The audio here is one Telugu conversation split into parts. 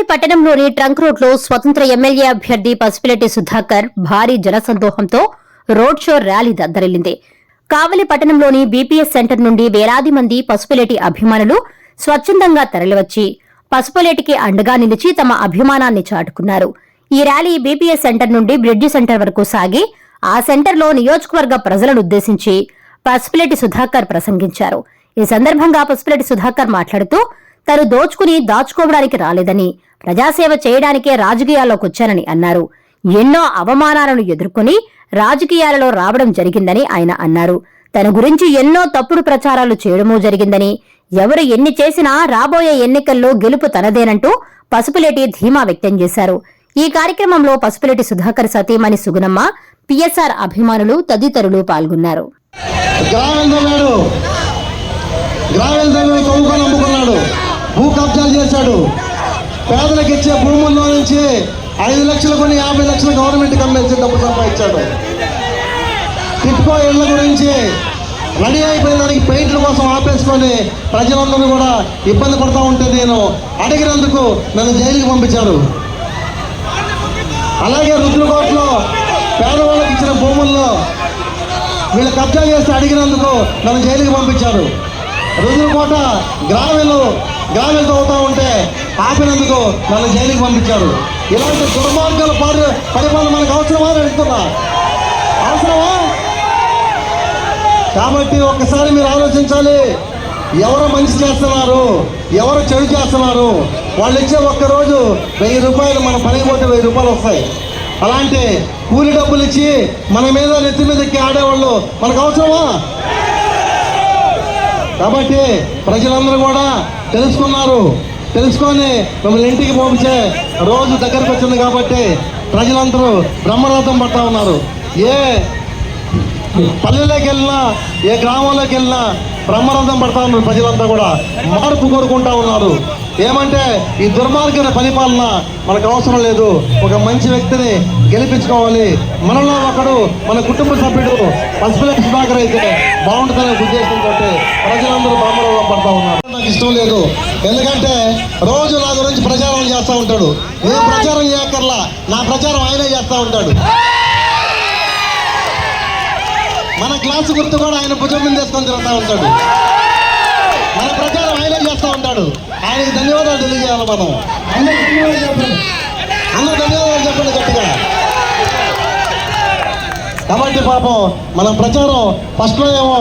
కావలి పట్టణంలోని ట్రంక్ రోడ్లో స్వతంత్ర ఎమ్మెల్యే అభ్యర్థి పసిపిరెడ్డి సుధాకర్ భారీ జనసందోహంతో రోడ్ షో ర్యాలీ దద్దరిల్లింది. కావలి పట్టణంలోని బీపీఎస్ సెంటర్ నుండి వేలాది మంది పసుపులేటి అభిమానులు స్వచ్ఛందంగా తరలివచ్చి పసుపులేటికి అండగా నిలిచి తమ అభిమానాన్ని చాటుకున్నారు. ఈ ర్యాలీ బీపీఎస్ సెంటర్ నుండి బ్రిడ్జి సెంటర్ వరకు సాగి ఆ సెంటర్లో నియోజకవర్గ ప్రజలను ఉద్దేశించి పసుపులేటి సుధాకర్ ప్రసంగించారు. ఈ సందర్భంగా పసుపులేటి సుధాకర్ మాట్లాడుతూ తను దోచుకుని దాచుకోవడానికి రాలేదని ప్రజాసేవ చేయడానికే రాజకీయాల్లోకి వచ్చానని అన్నారు. ఎన్నో అవమానాలను ఎదుర్కొని రాజకీయాలలో రావడం జరిగిందని ఆయన అన్నారు. తన గురించి ఎన్నో తప్పుడు ప్రచారాలు చేయడమూ జరిగిందని ఎవరు ఎన్ని చేసినా రాబోయే ఎన్నికల్లో గెలుపు తనదేనంటూ పసుపులేటి ధీమా వ్యక్తం చేశారు. ఈ కార్యక్రమంలో పసుపులేటి సుధాకర్ సతీమణి సుగుణమ్మ పిఎస్ఆర్ అభిమానులు తదితరులు పాల్గొన్నారు. గ్రామీణ భూ కబ్జాలు చేశాడు. పేదలకు ఇచ్చే భూముల్లో నుంచి ఐదు లక్షలు కొని యాభై లక్షలు గవర్నమెంట్ కమ్మేసి డబ్బు సంపాదించాడు. టిట్కో ఇళ్ళ గురించి రెడీ అయిపోయిన దానికి పెయింట్ల కోసం ఆపేసుకొని ప్రజలందరూ కూడా ఇబ్బంది పడుతూ ఉంటే నేను అడిగినందుకు నన్ను జైలుకి పంపించారు. అలాగే రుద్రకోట్లో పేదవాళ్ళకి ఇచ్చిన భూముల్లో వీళ్ళు కబ్జా చేసి అడిగినందుకు నన్ను జైలుకి పంపించారు. రుద్రకోట గ్రామీణులు గాలి తవ్వుతూ ఉంటే ఆపినందుకు నన్ను జైలుకి పంపించారు. ఇలాంటి దుర్మార్గాల పరి పరిపాలన మనకు అవసరమా అని అడుగుతున్నా. అవసరమా? కాబట్టి ఒక్కసారి మీరు ఆలోచించాలి. ఎవరు మంచి చేస్తున్నారు? ఎవరు చెడు చేస్తున్నారు? వాళ్ళు ఇచ్చే ఒక్క రోజు వెయ్యి రూపాయలు మన పనికి పోతే వెయ్యి రూపాయలు వస్తాయి. అలాంటి కూలి డబ్బులు ఇచ్చి మన మీద నెత్తి మీద ఎక్కి ఆడేవాళ్ళు మనకు అవసరమా? కాబట్టి ప్రజలందరూ కూడా తెలుసుకున్నారు. తెలుసుకొని మిమ్మల్ని ఇంటికి పంపించే రోజు దగ్గరకు వచ్చింది కాబట్టి ప్రజలందరూ బ్రహ్మరథం పడతా ఉన్నారు. ఏ పల్లెలోకి వెళ్ళినా ఏ గ్రామంలోకి వెళ్ళినా బ్రహ్మరథం పడతా ఉన్నారు ప్రజలంతా కూడా. మార్పు కోరుకుంటా ఉన్నారు. ఏమంటే ఈ దుర్మార్గమైన పరిపాలన మనకు అవసరం లేదు. ఒక మంచి వ్యక్తిని గెలిపించుకోవాలి. మనలో ఒకడు మన కుటుంబ సభ్యుడు పసుపుల సుధాకర్ అయితే బాగుంటుందనే ఉద్దేశంతో ప్రజలందరూ బ్రహ్మరథం పడతా ఉన్నారు. నాకు ఇష్టం లేదు. ఎందుకంటే రోజు నా గురించి ప్రచారం చేస్తూ ఉంటాడు. నేను ప్రచారం చేయక్కర్లా. నా ప్రచారం ఆయనే చేస్తూ ఉంటాడు. మన క్లాసు గుర్తు కూడా ఆయన భుజం మీద వేసుకొని తిరుగుతూ ఉంటాడు. మన ప్రచారం ఆయనే చేస్తూ ఉంటాడు. ఆయనకి ధన్యవాదాలు తెలియజేయాలి మనం. అందరూ ధన్యవాదాలు చెప్పండి అందరూ ధన్యవాదాలు చెప్పండి గట్టిగా కాబట్టి పాపం మన ప్రచారం ఫస్ట్లో ఏమో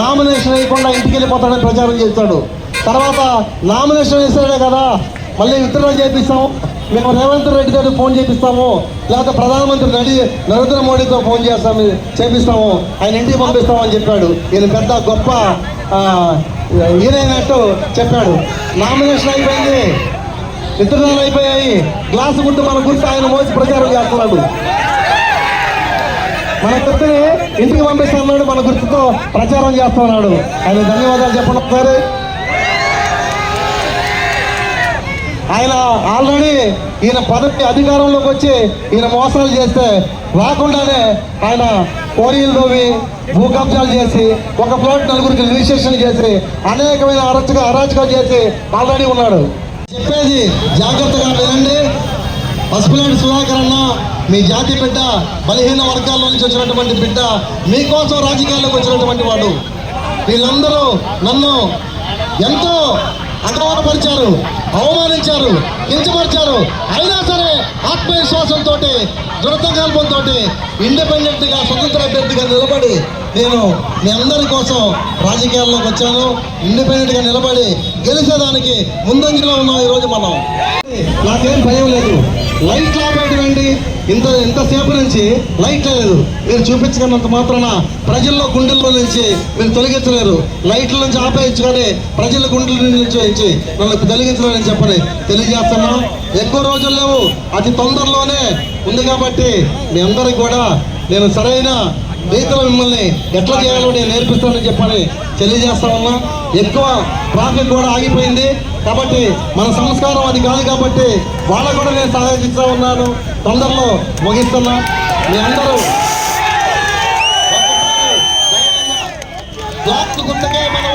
నామినేషన్ వేయకుండా ఇంటికి వెళ్ళిపోతాడని ప్రచారం చేస్తాడు. తర్వాత నామినేషన్ వేసాడే కదా మళ్ళీ విత్తనం చేపిస్తాము. మేము రేవంత్ రెడ్డి గారికి ఫోన్ చేపిస్తాము. లేకపోతే ప్రధానమంత్రి నడి నరేంద్ర మోడీతో ఫోన్ చేస్తాము చేపిస్తాము. ఆయన ఇంటికి పంపిస్తాము అని చెప్పాడు. ఈయన పెద్ద గొప్ప ఈయనైనట్టు చెప్పాడు. నామినేషన్ అయిపోయింది. విత్తనాలు అయిపోయాయి. గ్లాసు గుర్తు మన గుర్తు ఆయన మోసి ప్రచారం చేస్తున్నాడు. మన గుర్తుని ఇంటికి పంపిస్తున్నాడు మన గుర్తుతో ప్రచారం చేస్తున్నాడు. ఆయన ధన్యవాదాలు చెప్పండి ఒకసారి. ఆయన ఆల్రెడీ ఈయన పదవి అధికారంలోకి వచ్చి ఈయన మోసాలు చేస్తే రాకుండానే ఆయన కోరీలు తోవి భూ కబ్జాలు చేసి ఒక ఫ్లోట్ నలుగురికి రిజిస్ట్రేషన్ చేసి అనేకమైన అరచక అరాచకాలు చేసి ఆల్రెడీ ఉన్నాడు. చెప్పేది జాగ్రత్తగా వినండి. పసుపులేని సుధాకర్ అన్న మీ జాతి బిడ్డ బలహీన వర్గాల్లో నుంచి వచ్చినటువంటి బిడ్డ మీకోసం రాజకీయాల్లోకి వచ్చినటువంటి వాడు. వీళ్ళందరూ నన్ను ఎంతో అగౌరవపరిచారు అవమానించారు కించపరిచారు. అయినా సరే ఆత్మవిశ్వాసంతో దృఢసంకల్పంతో ఇండిపెండెంట్గా స్వతంత్ర అభ్యర్థిగా నిలబడి నేను మీ అందరి కోసం రాజకీయాల్లోకి వచ్చాను. ఇండిపెండెంట్గా నిలబడి గెలిచేదానికి ముందంజలో ఉన్నాం ఈరోజు మనం. నాకేం భయం లేదు. లైట్ ఆపేటండి ఇంత ఇంతసేపు నుంచి లైట్ లేదు. మీరు చూపించగలంత మాత్రాన ప్రజల్లో గుండెల్లో నుంచి మీరు తొలగించలేరు. లైట్ల నుంచి ఆపేయచ్చు కానీ ప్రజల గుండెల నుంచి నుంచి నన్ను తొలగించలేరని చెప్పని తెలియజేస్తున్నాం. ఎక్కువ రోజులు లేవు. అతి తొందరలోనే ఉంది కాబట్టి మీ అందరికి కూడా నేను సరైన రైతులు మిమ్మల్ని ఎట్లా చేయాలో నేను నేర్పిస్తానని చెప్పని తెలియజేస్తా ఉన్నా. ఎక్కువ ట్రాఫిక్ కూడా ఆగిపోయింది. కాబట్టి మన సంస్కారం అది కాదు కాబట్టి వాళ్ళకు కూడా నేను సహాయిస్తా ఉన్నాను. తొందరలో ముగిస్తున్నా. మీ అందరూ గుర్తుకే మన